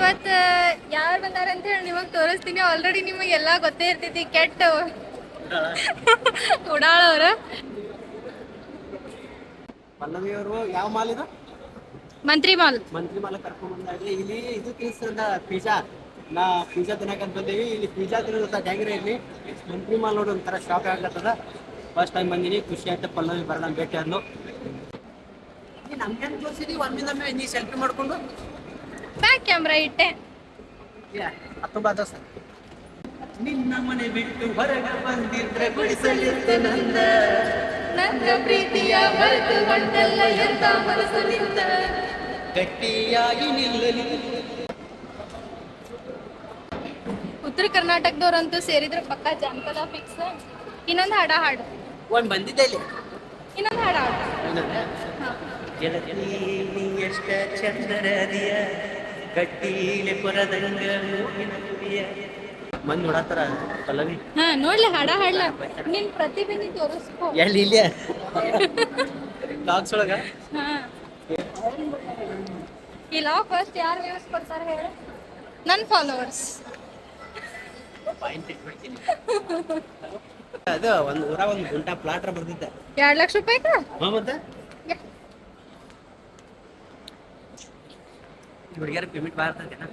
ಇವತ್ತ ಯಾರು ಬಂದಾರ ಅಂತ ಹೇಳಿ ನಿಮಗೆ ತೋರಿಸ್ತೀನಿ. ಆಲ್ರೆಡಿ ನಿಮಗೆ ಎಲ್ಲ ಗೊತ್ತೇ ಇರ್ತೈತಿ. ಕೆಟ್ಟ ಉಡಾಳವ್ರ ಪಲ್ಲವಿ ಅವರು ಯಾವ ಮಾಲ್ ಇದು? ಮಂತ್ರಿ ಮಾಲ್. ಮಂತ್ರಿ ಮಾಲ್ ಕರ್ಕೊಂಡ್ ಬಂದಾಗ್ಲಿ ಇಲ್ಲಿ ಇದು ತಿನ್ನಿಸ್ತದ ಪಿಜ್ಜಾ. ನಾ ಪಿಜ್ಜಾ ತಿನ್ನಕಂತ ಬಂದೀವಿ. ಇಲ್ಲಿ ಪಿಜ್ಜಾ ತಿನ್ನೋದ ಡ್ಯಾಂಗ್ರೆ ಇಲ್ಲಿ ಮಂತ್ರಿ ಮಾಲ್ ನೋಡಿ ಒಂಥರ ಶಾಪ್ ಆಗ್ಲತ್ತದ. ಫಸ್ಟ್ ಟೈಮ್ ಬಂದಿನಿ. ಖುಷಿ ಆಯ್ತು. ಪಲ್ಲವಿ ಬರೋಣ ಭೇಟಿ ಅನ್ನೋ ನಮ್ಗೇನು ಒಂದಿನ ಒಂದಿನೊಮ್ಮೆ ನೀ ಸೆಲ್ಫಿ ಮಾಡ್ಕೊಂಡು? ಬ್ಯಾಕ್ ಕ್ಯಾಮ್ರಾ ಇಟ್ಟೆ. ನಿನ್ನ ಮನೆ ಬಿಟ್ಟು ಹೊರಗೆ ಬಂದಿದ್ರೆ ಗುಡಿಸಲಿರುತ್ತೆ ನಂದ. ನನ್ನ ಪ್ರೀತಿಯ ಮರೆತು ಬಂದಲ್ಲ ಎಂತ ಮನಸ್ಸು ನಿಂತ. ಗಟ್ಟಿಯಾಗಿ ನಿಲ್ಲಲಿ. ಉತ್ತರ ಕರ್ನಾಟಕದವ್ರಂತೂ ಸೇರಿದ್ರೆ ಪಕ್ಕ ಜಾನಪದ ಫಿಕ್ಸ್ ಇನ್ನೊಂದು ಹಾಡ ಹಾಡು. ಒಂದ್ ಬಂದಿದ್ದೆ ಇಲ್ಲಿ. ಇನ್ನೊಂದು ಹಾಡ ಹಾಡು. ಹಾ. ಗೆಳತಿ ನೀ ಎಷ್ಟ ಚಂದರದಿಯ. ಗಟ್ಟಿಲೆ ಪುರದಂಗ ಮೂಗಿನ ತುದಿಯ ಮಂದಿ ನೋಡತ್ತಾರ ಪಲ್ಲವಿ? ಹಾ ನೋಡ್ಲಿ ಹಾಡ ಹಾಡ್ಲ. ನಿನ್ ಪ್ರತಿಭೆ ನೀ ತೋರಿಸ್ಕೋ. ಎಲ್ಲಿ ಇಲ್ಲ? ಲಾಕ್ಸ್ ಒಳಗ? ಹಾ. ಈ ಲಾಕ್ ಫಸ್ಟ್ ಯಾರು ವ್ಯೂಸ್ ಕೊಡ್ತಾರೆ ಹೇಳು? ನನ್ನ ಫಾಲೋವರ್ಸ್ ಪಾಯಿಂಟ್ ಇಟ್ಬಿಡ್ತೀನಿ ಅದು ಒಂದ್ ಊರ ಒಂದ್ ಗುಂಟಾ ಪ್ಲಾಟ್ರ ಬರ್ದಿದ್ದೆ. ಎರಡ್ ಲಕ್ಷ ರೂಪಾಯಿ ಹಾ ಮತ್ತೆ? ಹುಡುಗಿಯರ ಪೇಮೆಂಟ್ ಬರ್ತದೇನ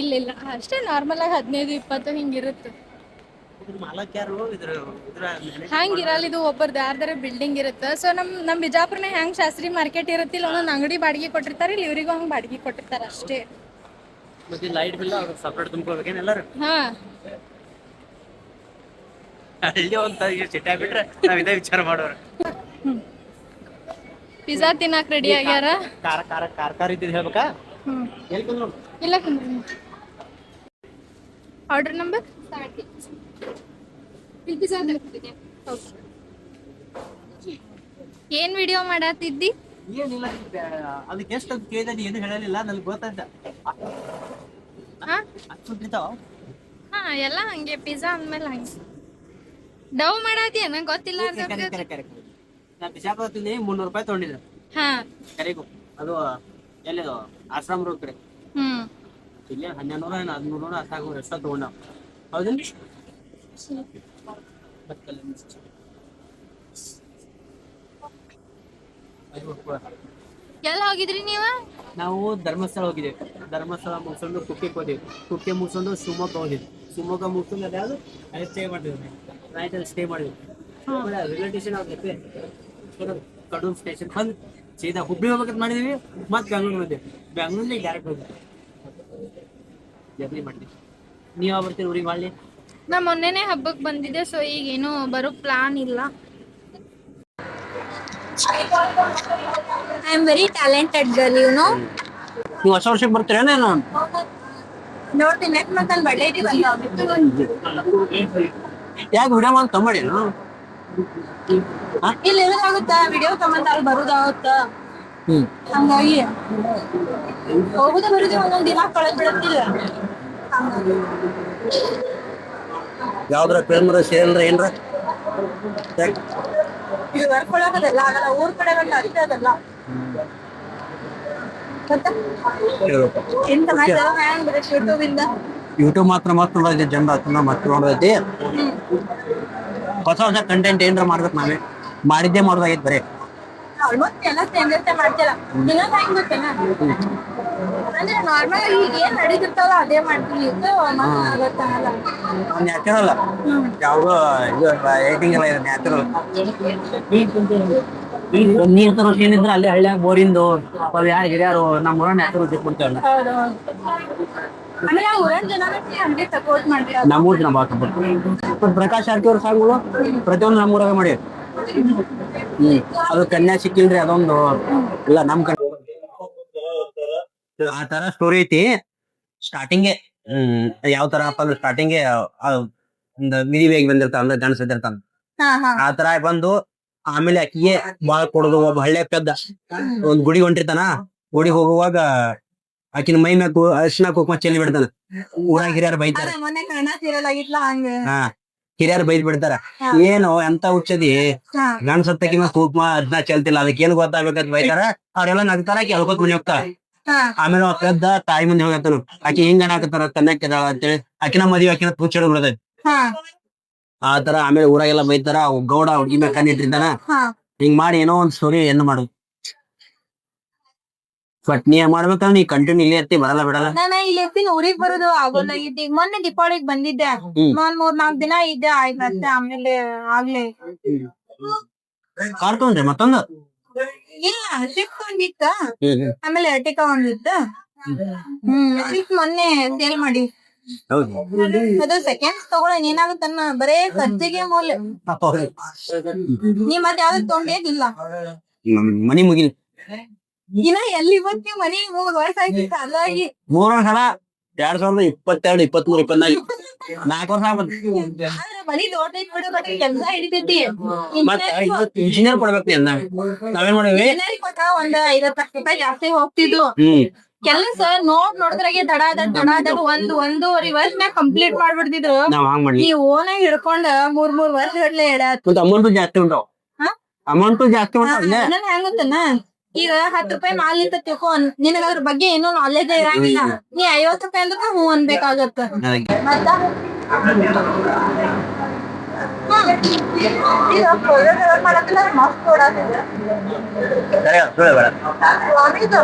ಇಲ್ಲ ಇಲ್ಲ ಅಷ್ಟೇ ನಾರ್ಮಲ್ ಆಗಿ ಹದಿನೈದು ಇಪ್ಪತ್ತು ಹಿಂಗಿರುತ್ತೆ. ಮಾಲಕ್ ಯಾರು? ಇದ್ರ ಇದ್ರ ಹಂಗಿರಲ್ಲ ಇದು ಒಬ್ಬರದ್ದು ಯಾರ್ದಾರ ಬಿಲ್ಡಿಂಗ್ ಇರುತ್ತೆ. ಸೊ ನಮ್ ನಮ್ ಬಿಜಾಪುರನ ಹ್ಯಾಂಗ್ ಶಾಸ್ತ್ರಿ ಮಾರ್ಕೆಟ್ ಇರುತ್ತಿಲ್ಲ ಒಂದೊಂದು ಅಂಗಡಿ ಬಾಡಿಗೆ ಕೊಟ್ಟಿರ್ತಾರೆ. ಇಲ್ಲಿ ಇವರಿಗೂ ಹಂಗ್ ಬಾಡಿಗೆ ಕೊಟ್ಟಿರ್ತಾರೆ ಅಷ್ಟೇ. ಮತ್ತೆ ಲೈಟ್ ಬಿಲ್ ಅವ್ರು ಸಪ್ರೇಟ್ ತುಂಬ್ಕೋಬೇಕೇನ್ ಎಲ್ಲಾರು? ಹಾ. ಹಳ್ಳಿ ಒಂದ್ ಸಿಟ್ಟ ಬಿಟ್ರೆ ನಾವ್ ಇದೇ ವಿಚಾರ ಮಾಡೋರು. ಪಿಜ್ಜಾ ತಿನ್ನಾಕ ರೆಡಿ ಆಗ್ಯಾರ? ಕಾರ ಕಾರ ಕಾರ ಕಾರ ಇದ್ದಿದ್ ಹೇಳ್ಬೇಕಾ? ಎಲ್ಲಿ ಕುಂದ್ರು ಇಲ್ಲ ಕುಂದ್ರು ಆರ್ಡರ್ ನಂಬರ್ ಏನ್ ವಿಡಿಯೋ ಮಾಡತ್ತಿದ್ದಿ ಏನಿಲ್ಲ ಅದಕ್ಕೆ ಎಷ್ಟು ಅಂತ ಕೇಳಿದೆ ಏನು ಹೇಳಲಿಲ್ಲ ನನಗೆ ಗೊತ್ತಾಯ್ತ. ತಿಂತಾವ ಹಾ ಎಲ್ಲ ಹಂಗೆ ಪಿಜ್ಜಾ ಅಂದ್ಮೇಲೆ ಹಂಗೆ. ಡವ್ ಮಾಡಾತಿ ನಂಗೆ ಗೊತ್ತಿಲ್ಲ ಕರೆ ಅದ್ರದ್ದು. ಕರೆ ಕರೆ ನಾ ಬಿಸಾಕ ತಿಂದಿ ಮುನ್ನೂರು ರೂಪಾಯಿ ತಗೊಂಡಿದ್ರು ಹಾ. ಕರೆಗೂ ಅದು ಎಲ್ಲಿದು ಆಶ್ರಮ ರೋಡ್ ಕಡೆ. ಹ್ಮ್. ಇಲ್ಲೇ ಹನ್ನೆರಡು ನೂರ ಏನು ಹದಿಮೂರು ನೂರ ಅಷ್ಟಾಗ ಎಷ್ಟೋ ತಗೊಂಡ ಹೌದೇನ್ರಿ? ಎಲ್ಲ ಹೋಗಿದ್ರಿ ನೀವು? ನಾವು ಧರ್ಮಸ್ಥಳ ಹೋಗಿದ್ದೇವೆ. ಧರ್ಮಸ್ಥಳ ಮುಗಿಸ್ಕೊಂಡು ಕುಕ್ಕೆ ಹೋದಿವಿ. ಕುಕ್ಕೆ ಮುಗಿಸ್ಕೊಂಡು ಶಿವಮೊಗ್ಗ ಹೋಗಿದ್ವಿ ಶಿವಮೊಗ್ಗ ಮುಗಿಸ್ಕೊಂಡು ಅದ್ಯಾವುದು ಅಲ್ಲಿ ಸ್ಟೇ ಮಾಡಿದ್ವಿ. ನೈಟ್ ಸ್ಟೇ ಮಾಡಿದ್ವಿ ರಿಲೇಟೇಷನ್ ಆಗೈತೆ ಕಡೂರು ಸ್ಟೇಷನ್ ಬಂದು ಸೀದಾ ಹುಬ್ಳಿ ಹೋಗ್ಬೇಕಂತ ಮಾಡಿದೀವಿ. ಮತ್ತೆ ಬೆಂಗಳೂರು ಬಂದೆ ಬೆಂಗಳೂರಲ್ಲಿ ಡೈರೆಕ್ಟ್ ಹೋಗಿ ಜರ್ನಿ ಮಾಡಿದ್ವಿ ನೀವು ಯಾವಾಗ ಬರ್ತೀರಿ ಊರಿಗೆ ಮಾಡಲಿ ನಾ ಮೊನ್ನೆನೆ ಹಬ್ಬಕ್ಕೆ ಬಂದಿದ್ದೆ ಸೊ ಈಗ ಏನು ಬರೋ ಪ್ಲಾನ್ ಇಲ್ಲ. I am very talented girl you know ನೀವು ಹೊಸ ವರ್ಷಕ್ಕೆ ಬರ್ತೀರೇನೇನು ನೋಡ್ತೀನಿ ನೆಕ್ಸ್ಟ್ ಮಂತ್ ಅಲ್ಲಿ ಬರ್ಡೇ ಯಾಕೆ ವಿಡಿಯೋ ಮಾಡಿ ತಮ್ಮಡಿ ಇಲ್ಲಿ ಇರೋದಾಗುತ್ತಾ ವಿಡಿಯೋ ಕಮೆಂಟ್ ಅಲ್ಲಿ ಬರೋದಾಗುತ್ತಾ? ಹ್ಞೂ ಹಂಗಾಗಿ ಹೋಗುದ ಬರುದೇ ಒಂದೊಂದ್ ದಿನ ಕಳೆದ್ ಬಿಡತ್ತಿಲ್ಲ. ಯಾವ್ದ್ರ ಏನ್ರ ಇದು ಬರ್ಕೊಳಕದಲ್ಲ ಆಗಲ್ಲ ಊರ್ ಕಡೆ ಬಂದ ಅಷ್ಟೇ ಅದಲ್ಲ. ಮತ್ತೆ? ಎಂತ ಮತ್ತೆ ಯೂಟ್ಯೂಬ್ ಇಂದ? ಯೂಟ್ಯೂಬ್ ಮಾತ್ರ ಮಾತ್ರ ಜನರ ಜನ ಹತ್ರ ಮಸ್ತ್ ನೋಡೈತಿ ಹೊಸ ಹೊಸ ಕಂಟೆಂಟ್ ಏನ್ರ ಮಾಡ್ಬೇಕು ನಾವೇ? ಮಾಡಿದ್ದೇ ಮಾಡೋದಾಗೈತಿ ಬರೀ. ಆಲ್ಮೋಸ್ಟ್ ಎಲ್ಲ ಸೇಮ್ ಜೊತೆ ಮಾಡ್ತೀರ? ಇನ್ನೊಂದ್ ಹೆಂಗ್ ಗೊತ್ತೇನ? ಅಂದ್ರೆ ನಾರ್ಮಲ್ ಈಗ ಏನ್ ನಡೀತಿರ್ತಾವಲ್ಲ ಅದೇ ಮಾಡ್ತೀನಿ ಇದು ಗೊತ್ತಾಗಲ್ಲ ನ್ಯಾಚುರಲ್. ಯಾವಾಗ ಇದು ಎಲ್ಲ ಇದೆ ನ್ಯಾಚುರಲ್. ನೀರ್ ತರೋ ಏನಿದ್ರ ಅಲ್ಲಿ ಹಳ್ಳಿಯಾಗ ಬೋರಿಂದು ಅವ್ ಯಾರು ಹಿರಿಯರು ನಮ್ಮ ಊರನ್ನ ಹೆಸರು ಹೌದು. ಅಂದ್ರೆ ಊರನ್ ಹಂಗೆ ಸಪೋರ್ಟ್ ಮಾಡ್ತೀರ ನಮ್ಮ ಊರ್ ಜನ ಭಾಳ ಸಪೋರ್ಟ್ ಪ್ರಕಾಶ್ ಆರ್ತಿ ಅವ್ರ ಸಾಂಗ್ಗಳು ಪ್ರತಿಯೊಂದು ನಮ್ಮ ಊರಾಗ ಮಾಡಿ ಹ್ಮ್. ಅದು ಕನ್ಯಾ ಸಿಕ್ಕಿಲ್ರಿ ಅದೊಂದು. ಇಲ್ಲ ನಮ್ ಕಡೆ. ಆ ತರ ಸ್ಟೋರಿ ಐತಿ. ಸ್ಟಾರ್ಟಿಂಗ್ ಹ್ಮ್ ಯಾವ ತರ ಅಪ್ಪ ಅಂದ್ರೆ ಸ್ಟಾರ್ಟಿಂಗ್ ಒಂದು ಮಿದಿ ಬೇಗ ಬಂದಿರ್ತಾನ. ಅಂದ್ರೆ ಗಂಡಸ ಇದ್ದಿರ್ತಾನ ಆ ತರ ಬಂದು ಆಮೇಲೆ ಅಕ್ಕಿಗೆ ಬಾಳ ಕೊಡೋದು ಒಬ್ಬ ಹಳ್ಳಿ ಪೆದ್ದ. ಒಂದ್ ಗುಡಿ ಹೊಂಟಿರ್ತಾನ ಗುಡಿ ಹೋಗುವಾಗ ಆಕಿನ ಮೈ ಮ್ಯಾಕು ಅರ್ಶಿನ ಕುಕ್ಮ ಚೆಲ್ಲಿ ಬಿಡ್ತಾನ. ಊರಾಗ ಹಿರಿಯರ್ ಬೈತಾರ. ಹಾ ಹಿರಿಯರ್ ಬೈದ್ ಬಿಡ್ತಾರ. ಏನು ಎಂತ ಹುಚ್ಚದಿ? ಹಾ. ಗಂಡ ಸತ್ತಕಿನ ಕುಕ್ಮ ಅದ್ನ ಚೆಲ್ತಿಲ್ಲ ಅದಕ್ಕೆ ಏನ್ ಗೊತ್ತಾಗ್ಬೇಕಂತ ಬೈತಾರ? ಅವ್ರೆಲ್ಲ ನಗ್ತಾರ ಕೇಳ್ಕೊತ ಮನೆ ಹೋಗ್ತಾರ ಆಮೇಲೆ ಅವ್ ಪೆದ್ದ ತಾಯಿ ಮುಂದೆ ಹೋಗತ್ತಾನ. ಆಕಿ ಹಿಂಗ ಅನ್ನಾಕತ್ತಾರ ಕನ್ನಕ್ಕಿದಾಳ ಅಂತೇಳಿ. ಆಕಿನ ಮದ್ವೆ ಆಕಿನ ಹಾ. ಆ ತರ ಆಮೇಲೆ ಊರಾಗೆಲ್ಲ ಬೈತಾರ ಅವ್ ಗೌಡ ಹುಡುಗಿ ಮೇಲೆ ಕಣ್ಣಿಟ್ಟಿರ್ತಾನ ಹಿಂಗ್ ಮಾಡಿ ಏನೋ ಒಂದ್ ಸ್ಟೋರಿ ಏನು ಮಾಡು. ಬಟ್ ನೀ ಮಾಡ್ಬೇಕಂದ್ರೆ ನೀ ಕಂಟಿನ್ಯೂ ಇಲ್ಲೇ ಇರ್ತಿ ಬರಲ್ಲ ಬಿಡಲ್ಲ. ನಾನು ಇಲ್ಲಿ ಊರಿಗ್ ಬರೋದು ಆಗೋದಾಗಿತ್ತು ಈಗ ಮೊನ್ನೆ ದೀಪಾವಳಿಗೆ ಬಂದಿದ್ದೆ. ನಾನ್ ಮೂರ್ ನಾಲ್ಕ್ ದಿನ ಇದ್ದೆ ಆಯ್ತು ಅಷ್ಟೇ ಆಮೇಲೆ ಆಗ್ಲಿ. ಕಾರ್ ತಗೊಂಡ್ರಿ ಮತ್ತೊಂದು? ಇಲ್ಲ ಶಿಫ್ಟ್ ಒಂದಿತ್ತ ಆಮೇಲೆ ಅಟಿಕ ಒಂದಿತ್ತ ಹ್ಮ್. ಶಿಫ್ಟ್ ಮೊನ್ನೆ ಸೇಲ್ ಮಾಡಿ. ಅದು ಸೆಕೆಂಡ್ ತಗೊಳ ಏನಾಗುತ್ತನ್ನ ಬರೇ ಖರ್ಚಿಗೆ ಮೂಲ ನೀ ಮತ್ತೆ ಯಾವ್ದು ಮನಿ ಮುಗಿಲ್. ಇನ್ನ ಎಲ್ಲಿ ಇವತ್ತಿ ಮನಿ ಮೂರ್ ವರ್ಷ ಆಯ್ತು ಅದಾಗಿ ಮೂರ್ ಸಲ ಎರಡ್ ಸಾವಿರದ ಇಪ್ಪತ್ತೆರಡು ಇಪ್ಪತ್ಮೂರ್ ಇಪ್ಪತ್ನಾಲ್ಕು. ನಾಲ್ಕು ವರ್ಷ ಮನಿ ದೊಡ್ಡ ಬಿಡು ಬಟ್ ಕೆಲ್ಸ ಹಿಡಿತೈತಿ. ಮತ್ತ ಇಂಜಿನಿಯರ್ ಕೊಡ್ಬೇಕು ನೀ ಅಂದಾಗ ನಾವೇನ್ ಮಾಡಿವಿ? ಒಂದ್ ಐವತ್ತು ಲಕ್ಷ ರೂಪಾಯಿ ಜಾಸ್ತಿ ಹೋಗ್ತಿದ್ವು. ಕೆಲಸ ನೋಡ್ ನೋಡಿದ್ರಾಗೆ ದಡ ದಡ ಒಂದು ದಡ ಒಂದ್ ಒಂದೂವರೆ ವರ್ಷನ್ಯಾಗ ಕಂಪ್ಲೀಟ್ ಮಾಡ್ಬಿಡ್ತಿದ್ರು. ನಾವ್ ಹಂಗ್ ಮಾಡ್ಲಿ. ಈ ಓನಾಗ ಹಿಡ್ಕೊಂಡ ಮೂರ್ ಮೂರ್ ವರ್ಷ ಎಡಾತ್ ಮತ್ತೆ ಅಮೌಂಟ್ ಜಾಸ್ತಿ ಉಂಟಾವ್ ಹಾ? ಅಮೌಂಟ್ ಜಾಸ್ತಿ ಉಂಟಾವ್ ಇಲ್ಲೇ? ನನ್ ಹೆಂಗುತ್ತನ ಈಗ ಹತ್ತ್ ರೂಪಾಯಿ ಮಾಲ್ ನಿಂತ ತಿಳ್ಕೊ ನಿನಗ ಅದ್ರ ಬಗ್ಗೆ ಏನೋ ನಾಲೆಜ್ ಇರಂಗಿಲ್ಲ. ನೀ ಐವತ್ ರೂಪಾಯಿ ಅಂದ್ರೆ ಹ್ಞೂ ಅನ್ಬೇಕಾಗತ್ತ. ಮತ್ತ? ಸ್ವಾಮಿದು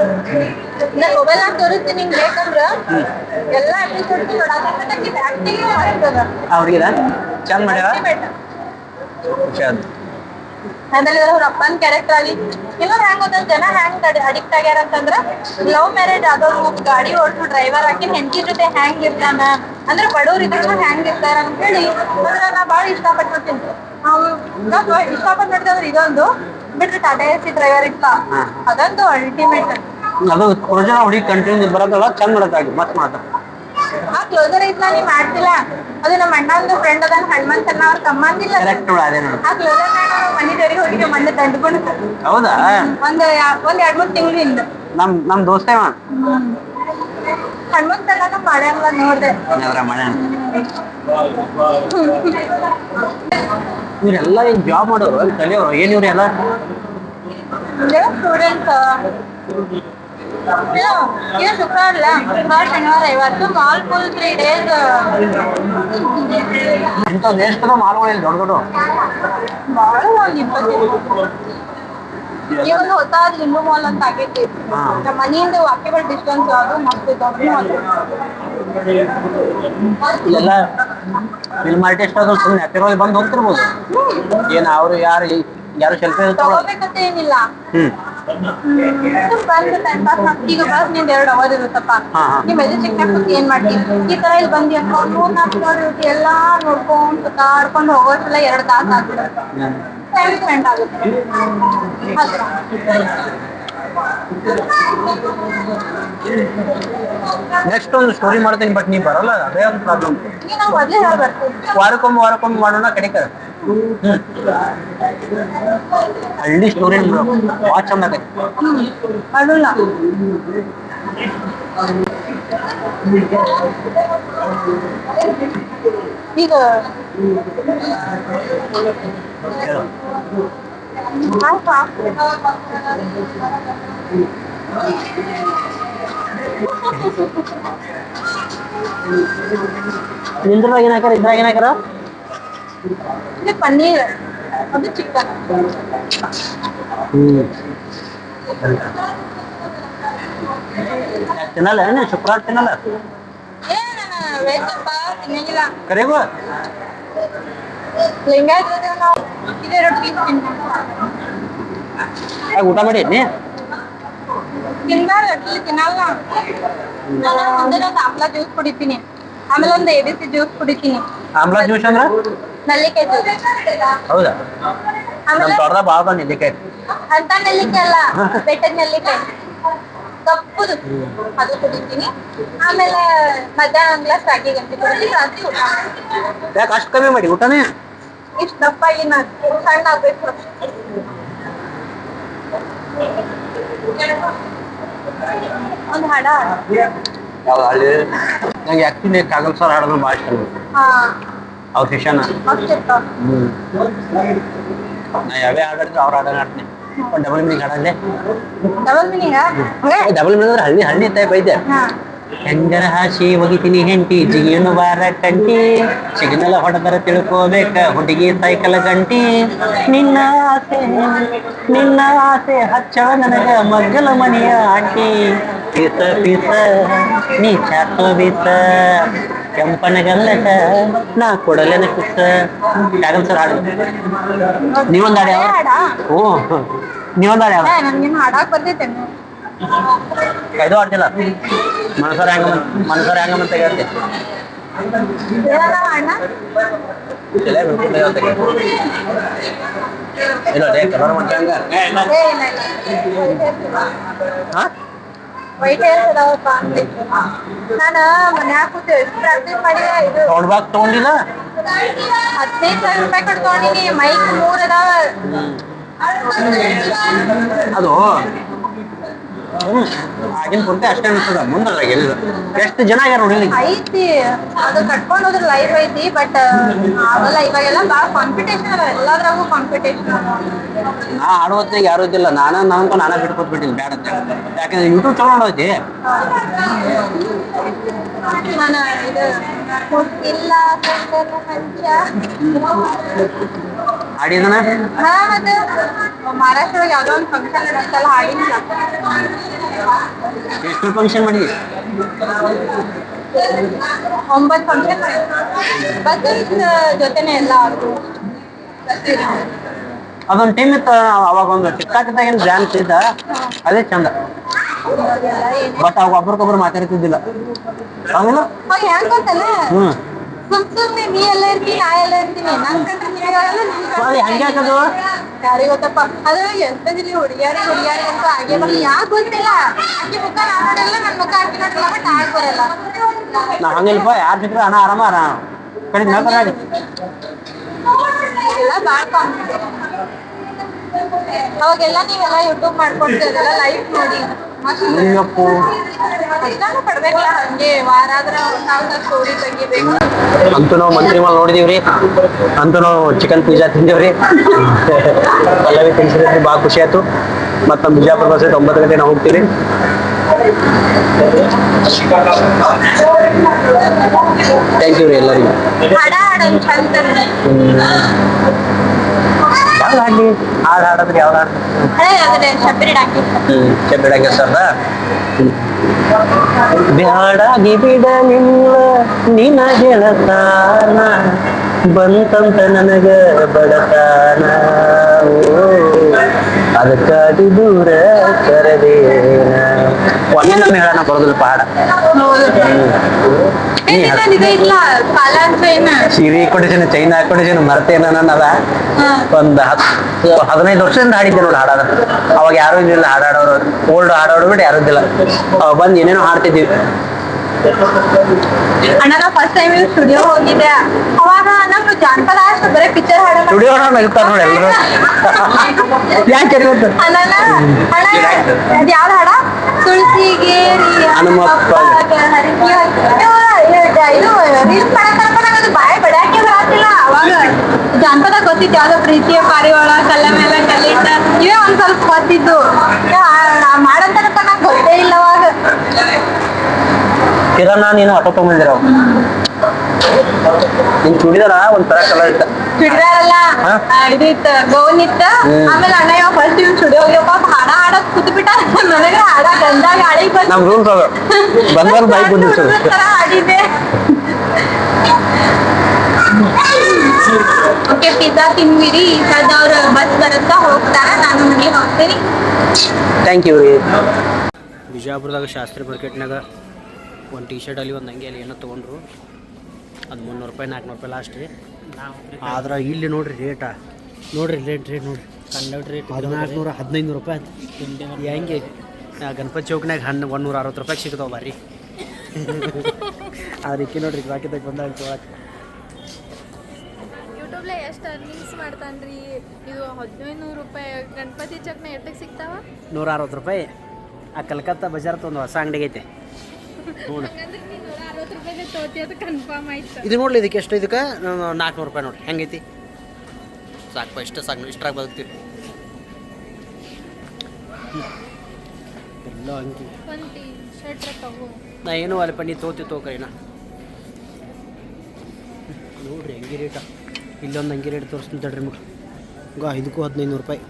ನಾ ಮೊಬೈಲ್ ತೋರಿಸ್ತೀನಿ ನಿಂಗೆ ಬೇಕಂದ್ರ ಎಲ್ಲಾ ಎಪಿಸೋಡ್ ನೋಡಾಕ ಆಕ್ಟಿಂಗ್ ಮಾಡ್ತದ ಚಂದ ಮಾಡ್ಯಾರ ಚಂದ. ಆಮೇಲೆ ಅವ್ರ ಅಪ್ಪನ್ ಕ್ಯಾರೆಕ್ಟರ್ ಆಗಿ ಇನ್ನೊಂದ್ ಹೆಂಗ್ ಗೊತ್ತ ಜನ ಹೆಂಗ್ ಅಡಿಕ್ಟ್ ಆಗ್ಯಾರ ಅಂತಂದ್ರ ಲವ್ ಮ್ಯಾರೇಜ್ ಆದವ್ರು ಗಾಡಿ ಓಡಿಸು ಡ್ರೈವರ್ ಹಾಕಿ ಹೆಂಡತಿ ಜೊತೆ ಹೆಂಗ್ ಇರ್ತಾನ. ಅಂದ್ರೆ ಬಡವ್ರ ಇದ್ರು ಹೆಂಗ್ ಇರ್ತಾರ ಅಂತ ಹೇಳಿ ಅದ್ರ ನಾ ಬಾಳ ಇಷ್ಟಪಟ್ಟಿರ್ತೀನಿ ನಾವು ಇಷ್ಟಪಟ್ಟು ನೋಡಿದ್ರೆ ಇದೊಂದು ಬಿಟ್ರೆ ಟಾಟಾ ಎಸ್ ಡ್ರೈವರ್ ಇತ್ತ ಅದಂತೂ ಅಲ್ಟಿಮೇಟ್ ಅದು ಪ್ರೊಜನ ಹುಡುಗಿ ಕಂಟಿನ್ಯೂ ಬರೋದಲ್ಲ ಚಂದ ಮತ್ತೆ ಮಾಡ್ತಾರ ಆ ಕ್ಲೋಸರ್ ಐತ್ಲಾ ನೀ ಮಾಡ್ತಿಲ್ಲ. ಅದು ನಮ್ಮ ಅಣ್ಣಂದು ಫ್ರೆಂಡ್ ಅದಾನ ಹನುಮಂತ್ ಅನ್ನ ಅವ್ರ ತಮ್ಮ ಅಂದಿಲ್ಲ ಕರೆಕ್ಟ್ ಅದೇ ನೋಡು. ಆ ಕ್ಲೋಸರ್ ನಾವು ಮನೆ ದೇವ್ರಿಗೆ ಮೊನ್ನೆ ದಂಡ್ಕೊಂಡು ಹೌದಾ? ಒಂದ್ ಯಾ- ಒಂದ್ ಎರಡ್ ಮೂರ್ ತಿಂಗಳು ಹಿಂದ. ನಮ್ ನಮ್ ದೋಸ್ತ ಇವ ನಮ್ಮ ಮಾಡ್ಯಾನಲ್ಲ ನೋಡ್ದೆ. ಅವ್ರ ಮನೆ ಇವ್ರೆಲ್ಲ ಏನ್ ಜಾಬ್ ಮಾಡೋರು ಕಲಿಯೋರು ಏನ್ ಇವ್ರೆಲ್ಲ? ಸ್ಟೂಡೆಂಟ್ ಇದು ಶುಕ್ರವಾರ ಶನಿವಾರ ಇವತ್ತು ಮಾಲ್ ಫುಲ್ ತ್ರೀ ಡೇಸ್ ಇಂಥದ್ದು ಎಷ್ಟು ಇಲ್ಲಿ ದೊಡ್ಡ ದೊಡ್ಡ. ಬಾಳ ಒಂದ್ ಇಪ್ಪತ್ತು ಲಿಂಬು ಮಾಲ್ ಅಂತ ಆಗೈತಿ. ನಮ್ಮ ಮನೆಯಿಂದ ಡಿಸ್ಟೆನ್ಸ್ ಅದು ಮತ್ತೆ ದೊಡ್ಡ ಮಾಲ್. ಎಲ್ಲ ಫಿಲ್ಮ್ ಆರ್ಟಿಸ್ಟ್ ಅದು ಸುಮ್ಮನೆ ಹತ್ತಿರ ಬಂದು ಹೋಗ್ತಿರ್ಬೋದು. ಏನ್ ಅವ್ರು ಯಾರು ಯಾರು ಶೆಲ್ಫ್ ತಗೋಬೇಕಂತ ಏನಿಲ್ಲ. ಹ್ಮ್. ಬಂದು ಟೈಮ್ ಪಾಸ್ ಈಗ ಬಸ್ನಿಂದ ಎರಡು ಅವರ್ ಇರುತ್ತಪ್ಪ ನಿಮ್ಮ ಮೆಜೆಸ್ಟಿಕ್ ಕೂತಿ ಏನ್ ಮಾಡ್ತೀವಿ ಈ ತರ ಇಲ್ಲಿ ಬಂದಿ ಅನ್ಕೊ ಮೂರ್ ನಾಲ್ಕು ಅವರ್ ಇರುತ್ತೆ ಎಲ್ಲಾ ನೋಡ್ಕೊಂಡ್ ಸುತ್ತಾಡ್ಕೊಂಡು ಹೋಗೋಷ್ಟೆಲ್ಲ ಎರಡ್ ತಾಸ ಆಗ್ಬಿಡುತ್ತೆ. ಟೈಮ್ ಸ್ಪೆಂಡ್ ಆಗುತ್ತೆ. ಹತ್ರ ನೆಕ್ಸ್ಟ್ ಒಂದು ಸ್ಟೋರಿ ಮಾಡ್ತೀನಿ ಬಟ್ ನೀ ಬರಲ್ಲ ಅದೇ ಒಂದು ಪ್ರಾಬ್ಲಮ್ ವಾರಕ್ಕೊಮ್ಮೆ ವಾರಕ್ಕೊಮ್ಮೆ ಮಾಡೋಣ ಕಡಿಕ ಹಳ್ಳಿ ಸ್ಟೋರಿ ಭಾಳ ಚಂದ ಆಗೈತಿ ಈಗ ಹೇಳು ಆಯ್ತಾ? ನಿಂದ್ರದಾಗ ಏನ್ ಹಾಕ್ಯಾರ ಇದ್ರಾಗ ಏನ್ ಹಾಕ್ಯಾರ ಇದು ಪನ್ನೀರ್ ಅದು ಚಿಕನ್ ಹ್ಮ್ ತಿನ್ನಲ್ಲ ಏನು ಶುಕ್ರವಾರ ತಿನ್ನಲ್ಲ ಏ ನಾನು ವೆಜ್ ಅಪ್ಪ ತಿನ್ನಂಗಿಲ್ಲ ಕರೆಗೂ ಲಿಂಗಾಯತ್ ಊಟ ಮಾಡಿ ನೀ ತಿನ್ಬಾರ್ದು ಅಟ್ಲಿ ತಿನ್ನಲ್ಲ ನಾನು ಮುಂದೆ ಒಂದು ಆಮ್ಲ ಜ್ಯೂಸ್ ಕುಡಿತೀನಿ ಆಮೇಲೆ ಒಂದು ಎ ಬಿ ಸಿ ಜ್ಯೂಸ್ ಕುಡಿತೀನಿ ಆಮ್ಲ ಜ್ಯೂಸ್ ಅಂದ್ರ ನಲ್ಲಿಕಾಯಿ ಜ್ಯೂಸ್ ಹೌದಾ ನಮ್ಮ ತೋಟದ ಬಾಳ ಭಾಳ ಬಂದ್ ನೆಲ್ಲಿಕಾಯಿ ಅಂತ ನೆಲ್ಲಿಕಾಯಿ ಅಲ್ಲ ಬೆಟ್ಟದ ನೆಲ್ಲಿಕಾಯಿ ಕಪ್ಪುದು ಅದು ಕುಡಿತೀನಿ ಆಮೇಲೆ ಮಧ್ಯಾಹ್ನ ಒಂದ್ ಗ್ಲಾಸ್ ರಾಗಿ ಗಂಟೆ ಕುಡಿತೀನಿ ರಾತ್ರಿ ಊಟ. ಯಾಕೆ ಅಷ್ಟು ಕಮ್ಮಿ ಮಾಡಿ ಊಟನೇ ಇಷ್ಟು ದಪ್ಪ ಆಗಿನ ಸಣ್ಣ ಆಗ್ಬೇಕು ಒಂದು ಹಾಡ. ಯಾವ ಹಳ್ಳಿ ನಂಗೆ ಆಕ್ಚುಲಿ ಕಾಗಲ್ ಸರ್ ಹಾಡೋದು ಭಾಳ ಇಷ್ಟ ಅವ್ರ ಶಿಷ್ಯನ ನಾ ಯಾವೇ ಹಾಡಿದ್ರು ಅವ್ರ ಹಾಡನ್ನ ಹಾಡ್ತೀನಿ. ಡಬಲ್ ಮೀನಿಂಗ್ ಹಾಡಲ್ಲೇ. ಡಬಲ್ ಮೀನಿಂಗ್ ಡಬಲ್ ಮೀನಿಂಗ್ ಅಂದ್ರೆ ಹಳ್ಳಿ ಹಳ್ಳಿ ಟೈಪ್ ಐತೆ ಹಾ. ಹೆಂಗರ ಹಾಸಿ ಒಗಿತೀನಿ ಹೆಂಟಿ ಜೀವನ ಬಾರ ಕಂಟಿ. ಸಿಗ್ನಲ್ ಹೊಡೆದರ ತಿಳ್ಕೋಬೇಕ ಹುಡುಗಿ ಸೈಕಲ್ ಗಂಟಿ. ನಿನ್ನ ಆಸೆ ನಿನ್ನ ಆಸೆ ಹಚ್ಚವ ನನಗ ಮಗ್ಗಲ ಮನೆಯ ಆಂಟಿ. ಪೀಸ ಪೀಸ ನೀ ಚಾಕೋ ಬೀಸ ಕೆಂಪನಗಲ್ಲಟ ನಾ ಕೊಡಲೇನ ಕುಸ ಯಾಗನ್ ಸರ್ ಹಾಡು. ನೀವೊಂದು ಹಾಡು ಯಾವ? ಹ್ಞೂ ನೀವೊಂದು ಹಾಡು ಯಾವ ಹಾಡಾಕ್ ಬರ್ತೈತೇನು ಇದು ಆಡ್ತಿಲ್ಲ. ಮನಸರ ಹೆಂಗ ಮನಸರ ಹೆಂಗ ಅಂತ ಹೇಳ್ತೆ. ಇಲ್ಲ ಲೇ ಕಲರ್ ಮತ್ತೆ ಹಂಗ. ಹಾ? ಇದು ನೋಡ್ಬಾಕ್ ತಗೊಂಡಿಲ್ಲ? ಹದಿನೈದು ಸಾವಿರ ರೂಪಾಯಿ ಕೊಟ್ಟು ತಗೊಂಡಿನಿ ಮೈಕ್ ಮೂರ್ ಅದಾವ. ಅದು ಆಗಿನ ಪೂರ್ತಿ ಅಷ್ಟೇ ಅನಿಸ್ತದ ಮುಂದಲ್ಲ ಎಲ್ಲ. ಎಷ್ಟು ಜನ ಆಗ್ಯಾರ ನೋಡಿ ಐತಿ. ಅದು ಕಟ್ಕೊಂಡು ಹೋದ್ರೆ ಲೈವ್ ಐತಿ ಬಟ್ ಆಗಲ್ಲ. ಇವಾಗೆಲ್ಲ ಭಾಳ ಕಾಂಪಿಟೇಷನ್ ಅದ. ಎಲ್ಲದ್ರಾಗೂ ಕಾಂಪಿಟೇಷನ್ ನಾ ಆಡೋ ಹೊತ್ತಿಗೆ ಯಾರು ಇದ್ದಿಲ್ಲ. ನಾನ ನಾನು ನಾನ ಬಿಟ್ಕೊಟ್ ಬಿಟ್ಟಿನಿ. ಬ್ಯಾಡ ಅಂತ ಯಾಕಂದ್ರೆ ಯೂಟ್ಯೂಬ್ ಚಲೋ ನೋಡೈತಿ ನಾನು ಇದು ಇಲ್ಲ ಮಂಚ ಆಡಿದನ ಹಾ ಮತ್ತೆ ಮಹಾರಾಷ್ಟ್ರದಾಗ ಯಾವ್ದೋ ಒಂದು ಫಂಕ್ಷನ್ ಎಷ್ಟು ಫಂಕ್ಷನ್ ಮಾಡಿ ಒಂಬತ್ತು ಫಂಕ್ಷನ್ ಜೊತೆನೆ ಎಲ್ಲ ಅದೊಂದು ಟೀಮ್ ಇತ್ತು ಅವಾಗ ಒಂದು ಟಿಕ್ಟಾಕ್ದಾಗ ಏನು ಇದ್ದ ಅದೇ ಚಂದ. ಬಟ್ ಅವಾಗ ಒಬ್ರಿಗೊಬ್ರು ಮಾತಾಡ್ತಿದ್ದಿಲ್ಲ. ಹೌದಿಲ್ಲ ಹ್ಮ್. ಸುಮ್ ಸುಮ್ನೆ ನೀ ಎಲ್ಲ ಇರ್ತೀನಿ ನಾ ಎಲ್ಲ ಇರ್ತೀನಿ. ನನ್ ಕಂಡ್ರೆ ನಿನ್ ಅದು ಹೆಂಗೆ ಹಾಕೋದು ಯಾರಿಗ್ ಗೊತ್ತಪ್ಪ ಅದು ಎಂತದಿರಿ ಹುಡುಗಿಯಾರಿ ಹುಡುಗಿಯಾರಿ ಅಂತ ಹಾಗೆ ಬರಲ್ಲ ಯಾಕೆ ಗೊತ್ತಿಲ್ಲ ಆಕಿ ಮುಖ ನೋಡಲ್ಲ ನನ್ ಮುಖ ಹಾಕಿ ನೋಡಲ್ಲ ಬಟ್ ಆಗ್ ಬರಲ್ಲ ನಾ ಹಂಗಿಲ್ಪ ಯಾರ ಸಿಕ್ಕರೆ ಹಣ ಆರಾಮ ಆರಾಮ ಎಲ್ಲ ಬಾಳ್ ಅವಾಗೆಲ್ಲ ನೀವೆಲ್ಲ ಯೂಟ್ಯೂಬ್ ಮಾಡ್ಕೊಡ್ತಿರಲ್ಲ ಲೈಫ್ ನೋಡಿ ಮಸ್ತ್ ಅಯ್ಯಪ್ಪು ಕಷ್ಟನೂ ಪಡ್ಬೇಕಲ್ಲ ಹಂಗೆ ವಾರ ಆದ್ರ ನಾವು ಸ್ಟೋರಿ ತೆಗಿಬೇಕು ಅಂತೂ ನಾವು ಮಂತ್ರಿ ಮಾಲ್ ನೋಡಿದೀವ್ರಿ. ಅಂತೂ ನಾವು ಚಿಕನ್ ಪಿಜ್ಜಾ ತಿಂದೇವ್ರಿ. ಪಲ್ಲವಿ ತಿನ್ಸಿದ್ರಿ ಭಾಳ ಖುಷಿ ಆಯ್ತು. ಮತ್ತೆ ನಮ್ಮ ಬಿಜಾಪುರ ಬಸ್ ಒಂಬತ್ತು ಗಂಟೆ ನಾವು ಹೋಗ್ತೀವಿ ಥ್ಯಾಂಕ್ ಯು ರೀ ಎಲ್ಲರಿಗೂ. ಹಾಡ ಹಾಡ್ಲಿ ಹಾಡು ಹಾಡೋದ್ರಿ ಯಾವ್ದು ಹಾಡು? ಚೆಪ್ಪಿಡಂಗೆ ಸರ್ದ ಬ್ಯಾಡಾಗಿ ಬಿಡಲಿಲ್ಲ ನಿನ ಗೆಳತಾನ. ಬಂತಂತ ನನಗ ಬಡತಾನ. ಅದಕ್ಕಾಗಿ ದೂರ ಕರೆದೇನ. ಒಂದೇ ನಮ್ಮ ಹೇಳೋಣ ಬರೋದಿಲ್ಲ ಏನ? ಸೀರೆ ಕೊಟ್ಟಿದ್ದೀನಿ ಚೈನ್ ಹಾಕೊಂಡಿದ್ದೀನಿ ಮರ್ತೇನ ನನ್ನದ ಹಾ. ಒಂದ್ ಹತ್ತು ಹದಿನೈದು ವರ್ಷದಿಂದ ಹಾಡಿದ್ದೆ ನೋಡಿ ಹಾಡೋದು ಅವಾಗ ಯಾರು ಇದ್ದಿಲ್ಲ ಹಾಡಾಡೋರು. ಓಲ್ಡ್ ಹಾಡೋರು ಬಿಟ್ಟು ಯಾರು ಇದ್ದಿಲ್ಲ. ಅವಾಗ ಬಂದು ಏನೇನೋ ಹಾಡ್ತಿದ್ವಿ. ಅಣ್ಣ ಫಸ್ಟ್ ಟೈಮ್ ಸ್ಟುಡಿಯೋ ಹೋಗಿದ್ದೆ. ಅವಾಗ ಜಾನಪದ ಅಷ್ಟು ಬರೀ ಪಿಕ್ಚರ್ ಹಾಡ ಸ್ಟುಡಿಯೋ ನಗುತ್ತಾರ ನೋಡಿ ಎಲ್ಲರೂ. ಯಾಕೆ ಅದ್ ಯಾವ್ದು ಹಾಡ? ತುಳಸಿಗೇರಿ ಹನುಮಪ್ಪ. ಇದು ರೀಲ್ಸ್ ಅದು ಬಾಯಿ ಬಡ್ಯಾಕೆ ಬರಾತಿಲ್ಲ ಅವಾಗ ಜಾನಪದ ಗೊತ್ತಿತ್ತು ಯಾವ್ದೋ ಪ್ರೀತಿಯ ಪಾರಿವಾಳ ಕಲ್ಲ ಮೇಲೆ ಕಲ್ಲಿಟ್ಟ. ಇವೇ ಒಂದ್ ಸ್ವಲ್ಪ ಗೊತ್ತಿದ್ದು. ಮಾಡಂತ ನಂಗೆ ಗೊತ್ತೇ ಇಲ್ಲ ಅವಾಗ ಕಿರಣ ನೀನು ಆಟೋ ತಗೊಂಡಿರ ನಿನ್ ಚೂಡಿದಾರ? ತರ ಕಲರ್ ಇತ್ತ ಚುಡಿದಾರ್ ಅಲ್ಲ ಇದು ಇತ್ತ ಗೌನ್ ಇತ್ತ ಆಮೇಲೆ ಅಣ್ಣ ಯಾವ ಫಸ್ಟ್ ಇವ್ ಸ್ಟುಡಿಯೋ ಹೋಗ್ಯಪ್ಪ ಹಾಡ ಹಾಡಕ್ ಕೂತ್ ಬಿಟ್ಟ ನನಗ ಹಾಡ ಗಂಧ ಗಾಳಿ ಬಂದ್ ನಮ್ ರೂಲ್ಸ್ ಅದ ಬಂದಾಗ ಬೈಕ್ ಬಂದಿತ್ತು ತರ ಹಾಡಿದೆ. ಓಕೆ ಪಿಜ್ಜಾ ತಿನ್ಬಿಡಿ. ಸದ್ ಅವ್ರ ಬಸ್ ಬರುತ್ತಾ ಹೋಗ್ತಾರ? ನಾನು ಮನೆಗೆ ಹೋಗ್ತೀನಿ. ಥ್ಯಾಂಕ್ ಯು ರೀ ಬಿಜಾಪುರದಾಗ ಶಾಸ್ತ್ರಿ ಮಾರ್ಕೆಟ್ನಾಗ ಒಂದು ಟಿ ಶರ್ಟ್ ಅಲ್ಲಿ ಒಂದು ಅಂಗಿ ಅಲ್ಲಿ ಏನೋ ತೊಗೊಂಡ್ರು. ಅದು ಮುನ್ನೂರು ರೂಪಾಯಿ ನಾಲ್ಕುನೂರು ರೂಪಾಯಿ ಲಾಸ್ಟ್ ರೀ ಆದ್ರೆ ಇಲ್ಲಿ ನೋಡ್ರಿ ರೇಟ ನೋಡ್ರಿ ರೇಟ್ ರೇಟ್ ನೋಡ್ರಿ. ರೇಟ್ ಹದಿನಾಲ್ಕು ನೂರ ಹದಿನೈದು ನೂರು ರೂಪಾಯಿ ಹೆಂಗೆ? ಗಣಪತಿ ಚೌಕ್ನಾಗ ಹಣ್ಣು ನೂರ ಅರವತ್ತು ರೂಪಾಯಿ ಸಿಗ್ತಾವ ಬಾರಿ ಆದ್ರೆ ಇಕ್ಕಿ ನೋಡ್ರಿ ಬಾಕಿದಾಗ ಬಂದಾಗ ಯೂಟ್ಯೂಬ್ಲೆ ಎಷ್ಟು ಅರ್ನಿಂಗ್ಸ್ ಮಾಡ್ತಾನ್ರಿ? ಇದು ಹದಿನೈದು ನೂರು ರೂಪಾಯಿ ಗಣಪತಿ ಚಕ್ನ ಎಷ್ಟಕ್ಕೆ ಸಿಗ್ತಾವ? ನೂರ ಅರವತ್ತು ರೂಪಾಯಿ. ಆ ಕಲ್ಕತ್ತಾ ಬಜಾರ್ ಒಂದು ಹೊಸ ಅಂಗಡಿ ಐತೆ. ನೋಡು. ಇದು ನೋಡ್ಲಿ ಇದಕ್ಕೆ ಎಷ್ಟು ಇದಕ್ಕೆ ನಾಲ್ಕುನೂರು ರೂಪಾಯಿ ನೋಡಿ ಹೆಂಗೈತಿ? ಸಾಕಪ್ಪ ಇಷ್ಟ ಸಾಕು ಇಷ್ಟ್ರಾಗ ಬದುಕ್ತೀವಿ ಎಲ್ಲ ಅಂಗಿ ನಾ ಏನು ಅಲ್ಲಪ್ಪ ನೀ ತೋತಿ ತೋಕೈನ ನೋಡ್ರಿ ಅಂಗಿ ರೇಟ ಇಲ್ಲೊಂದು ಅಂಗಿ ರೇಟ್ ತೋರಿಸ್ತೀನಿ ತಡ್ರಿ ಮಗ ಗ ಇದಕ್ಕೂ ಹದಿನೈದು ನೂರು ರೂಪಾಯಿ.